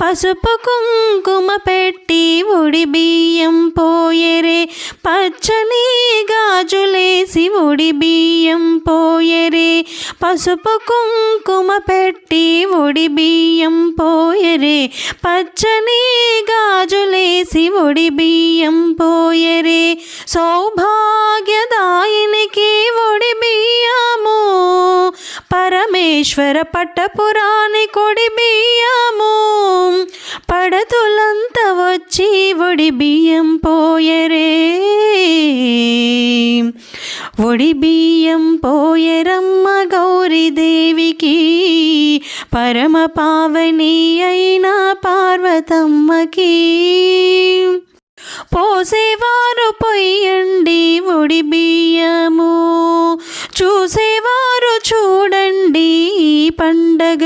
పసుపు కుంకుమ పెట్టి ఉడి బియ్యం పోయరే. పచ్చని గాజులేసి ఉడి బియ్యం పోయరే. పసుపు కుంకుమ పెట్టి ఉడి బియ్యం పోయరే. పచ్చని గాజులేసి ఉడి బియ్యం పోయరే. సౌభాగ్యదాయినికి ఒడి బియ్యము. పరమేశ్వర పట్టపురాణి కొడి వచ్చి ఒడి బియ్యం పోయరే ఒడి బియ్యం పోయరమ్మ గౌరీదేవికి పరమ పావని అయిన పార్వతమ్మకి పోసేవారు పొయ్యండి ఒడి బియ్యము చూసేవారు చూడండి పండగ